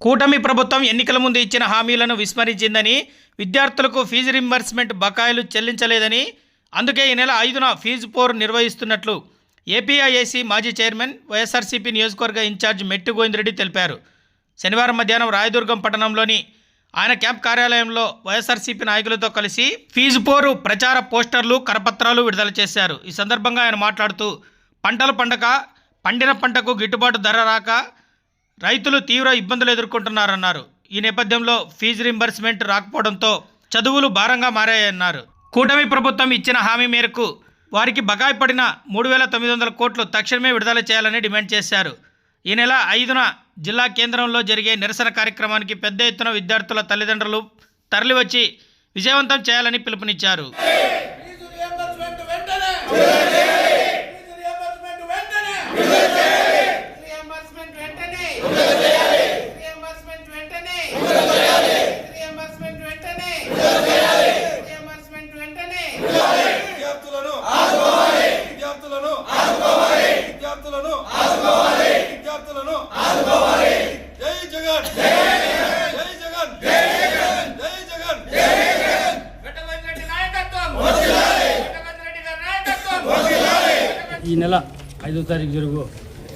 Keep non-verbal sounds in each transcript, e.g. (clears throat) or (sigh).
కూటమి ప్రభుత్వం ఎన్నికల ముందు ఇచ్చిన హామీలను విస్మరించిందని విద్యార్థులకు ఫీజు రింబర్స్మెంట్ బకాయిలు చెల్లించలేదని అందుకే ఈ నెల ఐదున ఫీజు పోరు నిర్వహిస్తున్నట్లు ఏపీఐఏసీ మాజీ చైర్మన్ వైఎస్ఆర్సీపీ నియోజకవర్గ ఇన్ఛార్జ్ మెట్టు గోవిందరెడ్డి తెలిపారు. శనివారం మధ్యాహ్నం రాయదుర్గం పట్టణంలోని ఆయన క్యాంప్ కార్యాలయంలో వైఎస్ఆర్సీపీ నాయకులతో కలిసి ఫీజు పోరు ప్రచార పోస్టర్లు కరపత్రాలు విడుదల చేశారు. ఈ సందర్భంగా ఆయన మాట్లాడుతూ పంటలు పండక పండిన పంటకు గిట్టుబాటు ధర రాక రైతులు తీవ్ర ఇబ్బందులు ఎదుర్కొంటున్నారన్నారు. ఈ నేపథ్యంలో ఫీజు రింబర్స్మెంట్ రాకపోవడంతో చదువులు భారంగా మారాయన్నారు. కూటమి ప్రభుత్వం ఇచ్చిన హామీ మేరకు వారికి బకాయి పడిన మూడు వేల తొమ్మిది వందల కోట్లు తక్షణమే విడుదల చేయాలని డిమాండ్ చేశారు. ఈ నెల ఐదున జిల్లా కేంద్రంలో జరిగే నిరసన కార్యక్రమానికి పెద్ద ఎత్తున విద్యార్థుల తల్లిదండ్రులు తరలివచ్చి విజయవంతం చేయాలని పిలుపునిచ్చారు. ఈ నెల ఐదో తారీఖు జరుగు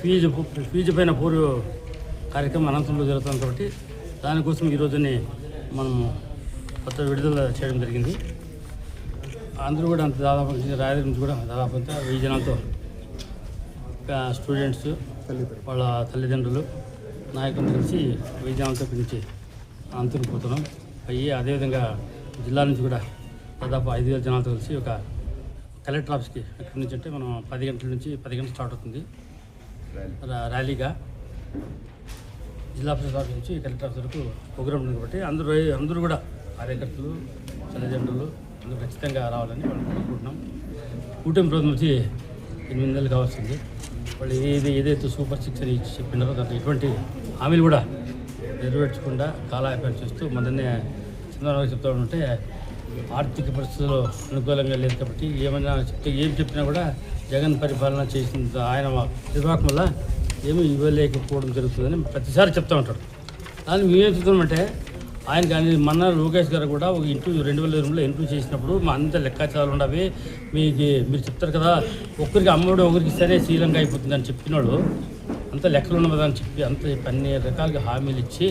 ఫీజు ఫీజు పైన పూర్వ కార్యక్రమం అనంతరంలో జరుగుతుంది కాబట్టి దానికోసం ఈ రోజుని మనం కొత్త విడుదల చేయడం జరిగింది. అందరూ కూడా అంత దాదాపు రాయల నుంచి కూడా దాదాపు అంతా వెయ్యి జనాలతో స్టూడెంట్స్ వాళ్ళ తల్లిదండ్రులు నాయకులు కలిసి వెయ్యి జనాలతో పిలిచి నుంచి పోతున్నాం అయ్యి అదేవిధంగా జిల్లా నుంచి కూడా దాదాపు ఐదు వేల జనాలతో కలిసి ఒక కలెక్టర్ ఆఫీస్కి ఎక్కడి నుంచి అంటే మనం పది గంటల నుంచి పది గంటలు స్టార్ట్ అవుతుంది. ర్యాలీగా జిల్లా పరిషత్ ఆఫీస్ నుంచి కలెక్టర్ ఆఫీస్ వరకు ప్రోగ్రామ్ ఉంది కాబట్టి అందరూ అందరూ కూడా కార్యకర్తలు తల్లిదండ్రులు అందరూ ఖచ్చితంగా రావాలని వాళ్ళు కోరుకుంటున్నాం. కూటమి ప్రభుత్వం వచ్చి ఎనిమిది నెలలు కావాల్సింది. వాళ్ళు ఏది ఏదైతే సూపర్ సిక్స్ అని చెప్పినారో దాంట్లో ఎటువంటి హామీలు కూడా నెరవేర్చకుండా కాలాయపన చేస్తూ మొదన్నే చంద్రబాబు చెప్తా ఉంటే ఆర్థిక పరిస్థితులు అనుకూలంగా లేదు కాబట్టి ఏమైనా చెప్తే ఏం చెప్పినా కూడా జగన్ పరిపాలన చేసిన ఆయన నిర్వాహకం వల్ల ఏమీ ఇవ్వలేకపోవడం జరుగుతుందని ప్రతిసారి చెప్తూ ఉంటాడు. దాన్ని మేమేం చెప్తున్నామంటే ఆయన కానీ మన లోకేష్ గారు కూడా ఒక ఇంటర్వ్యూ రెండు వేల ఇరవైలో ఇంటర్వ్యూ చేసినప్పుడు మా అంత లెక్కాచారాలు ఉండవి మీకు మీరు చెప్తారు కదా ఒక్కరికి అమ్మడు ఒకరికి సరే శ్రీలంక అయిపోతుంది అని చెప్పినాడు అంత లెక్కలు ఉన్నదా చెప్పి అంత అన్ని రకాలుగా హామీలు ఇచ్చి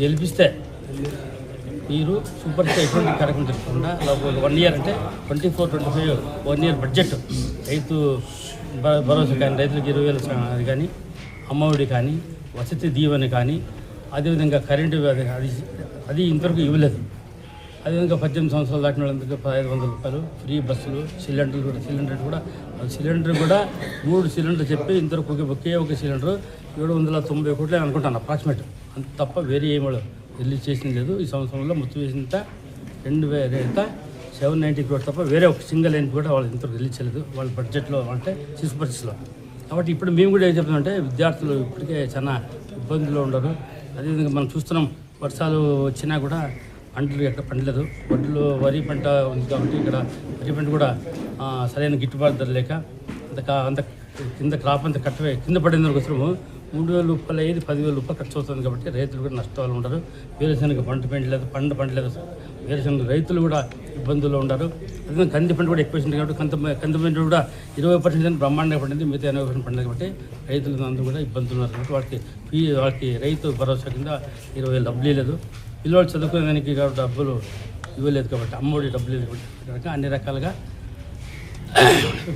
గెలిపిస్తే మీరు సూపర్ స్టార్ ఎటువంటి కార్యక్రమం జరగకుండా వన్ ఇయర్ అంటే twenty four twenty five one year budget Rythu Bharosa కానీ రైతులకు ఇరవై వేల అది కానీ అమ్మఒడి కానీ వసతి దీవెన కానీ అదేవిధంగా కరెంటు అది అది అది ఇంతవరకు ఇవ్వలేదు. అదేవిధంగా పద్దెనిమిది సంవత్సరాలు దాటిన వాళ్ళందరికీ పదహైదు వందల రూపాయలు ఫ్రీ బస్సులు సిలిండర్లు కూడా సిలిండర్ కూడా సిలిండర్ కూడా మూడు సిలిండర్ చెప్పి ఇంతవరకు ఒకే ఒకే ఒక సిలిండర్ ఏడు వందల తొంభై కోట్లే అనుకుంటాను అప్రాక్సిమేట్. అంత తప్ప వేరే ఏమో రిలీజ్ చేసింది లేదు. ఈ సంవత్సరంలో మొత్తం వేసినంత రెండు వేల సెవెన్ నైంటీ క్రోడ్స్ తప్ప వేరే ఒక సింగిల్ లైన్ కూడా వాళ్ళు ఇంత రిలీజ్ చేయలేదు. వాళ్ళ బడ్జెట్లో అంటే సిక్స్ పరిస్థితిలో కాబట్టి ఇప్పుడు మేము కూడా ఏం చెప్తున్నామంటే విద్యార్థులు ఇప్పటికే చాలా ఇబ్బందుల్లో ఉండరు అదేవిధంగా మనం చూస్తున్నాం వర్షాలు వచ్చినా కూడా పంటలు ఎక్కడ పండలేదు. వడ్లు వరి పంట ఉంది కాబట్టి ఇక్కడ వరి పంట కూడా సరైన గిట్టుబాటు ధర లేక అంత కా- అంత కింద క్రాప్ అంత కట్టవే కింద పడింది అవసరము మూడు వేల రూపాయలు అయ్యేది పదివేల రూపాయలు ఖర్చు అవుతుంది కాబట్టి రైతులు కూడా నష్టాలు ఉండరు. వేరుశనగ పంట పండలేదు పంట పండలేదు. వేరుశనగ రైతులు కూడా ఇబ్బందుల్లో ఉండరు. అదే కంది పంట కూడా ఎక్కువ కాబట్టి కంత కంది పంట కూడా ఇరవై పర్సెంట్ బ్రహ్మాండంగా పండింది మిగతా ఎనభై పర్సెంట్ పండింది కాబట్టి రైతులు అందరూ కూడా ఇబ్బందులు ఉన్నారు కాబట్టి వాళ్ళకి ఫీ వాళ్ళకి రైతు భరోసా కింద ఇరవై వేలు డబ్బులు లేదు పిల్లవాడు చదువుకునేదానికి కాబట్టి డబ్బులు ఇవ్వలేదు కాబట్టి అమ్మఒడి డబ్బులు ఇవ్వలేదు కాబట్టి అన్ని రకాలుగా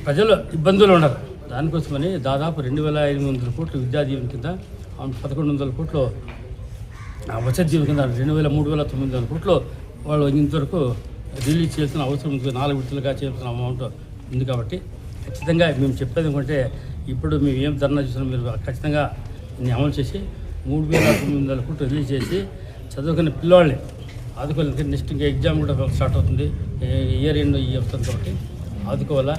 ప్రజలు ఇబ్బందులు ఉన్నారు. దానికోసమని దాదాపు రెండు వేల ఎనిమిది వందల కోట్లు విద్యా దీవెన కింద పదకొండు వందల కోట్లు ఆ వసతి దీవెన కింద రెండు వేల మూడు వేల తొమ్మిది వందల కోట్లు వాళ్ళు ఇంతవరకు రిలీజ్ చేయాల్సిన అవసరం ఉంది. నాలుగు విడతలుగా చేయాల్సిన అమౌంట్ ఉంది కాబట్టి ఖచ్చితంగా మేము చెప్పేది ఏంటంటే ఇప్పుడు మేము ఏం ధర్నా చేసినా మీరు ఖచ్చితంగా దీన్ని అమలు చేసి మూడు వేల తొమ్మిది వందల కోట్లు రిలీజ్ చేసి చదువుకునే పిల్లవాళ్ళని ఆదుకోవాలి నెక్స్ట్ ఇంకా ఎగ్జామ్ కూడా స్టార్ట్ అవుతుంది. ఇయర్ ఎండ్ ఈ వస్తుంది కాబట్టి ఆదుకోవాలా?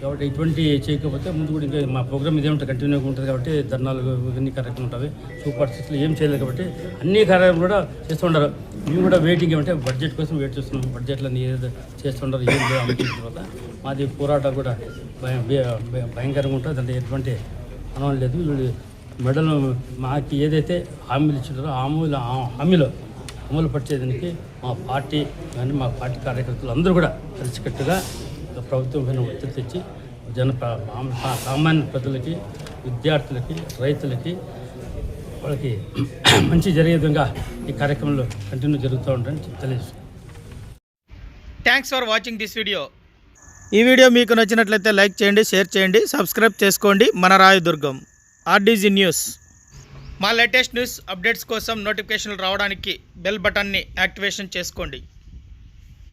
కాబట్టి ఇటువంటి చేయకపోతే ముందు కూడా ఇంకా మా ప్రోగ్రామ్ ఇదే ఉంటుంది కంటిన్యూగా ఉంటుంది కాబట్టి ధర్నాలు ఇవన్నీ కార్యక్రమం ఉంటుంది. సూపర్ సిక్స్లో ఏం చేయలేదు కాబట్టి అన్ని కార్యక్రమాలు కూడా చేస్తుండరు మేము కూడా వెయిటింగ్ ఏమంటే బడ్జెట్ కోసం వెయిట్ చేస్తున్నాం. బడ్జెట్లో ఏదో చేస్తుండారు ఏం లేదు తర్వాత మాది పోరాటం కూడా భయ- భయంకరంగా ఉంటుంది. దాంట్లో ఎటువంటి అనవం లేదు. వీళ్ళు మెడలు మాకు ఏదైతే హామీలు ఇచ్చినారో హామీలు హామీలో అమలు పరిచేదానికి మా పార్టీ కానీ మా పార్టీ కార్యకర్తలు అందరూ కూడా కలిసికట్టుగా ప్రభుత్వం పైన ఒత్తిడి తెచ్చి జన సామాన్య ప్రజలకి విద్యార్థులకి రైతులకి వాళ్ళకి (clears throat) మంచి జరిగే విధంగా ఈ కార్యక్రమంలో కంటిన్యూ జరుగుతూ ఉంటాయని తెలియజేస్తున్నాను thanks for watching this video ఈ వీడియో మీకు నచ్చినట్లయితే లైక్ చేయండి షేర్ చేయండి సబ్స్క్రైబ్ చేసుకోండి. మన రాయదుర్గం ఆర్డీజీ న్యూస్ మా లేటెస్ట్ న్యూస్ అప్డేట్స్ కోసం నోటిఫికేషన్లు రావడానికి బెల్ బటన్ని యాక్టివేషన్ చేసుకోండి.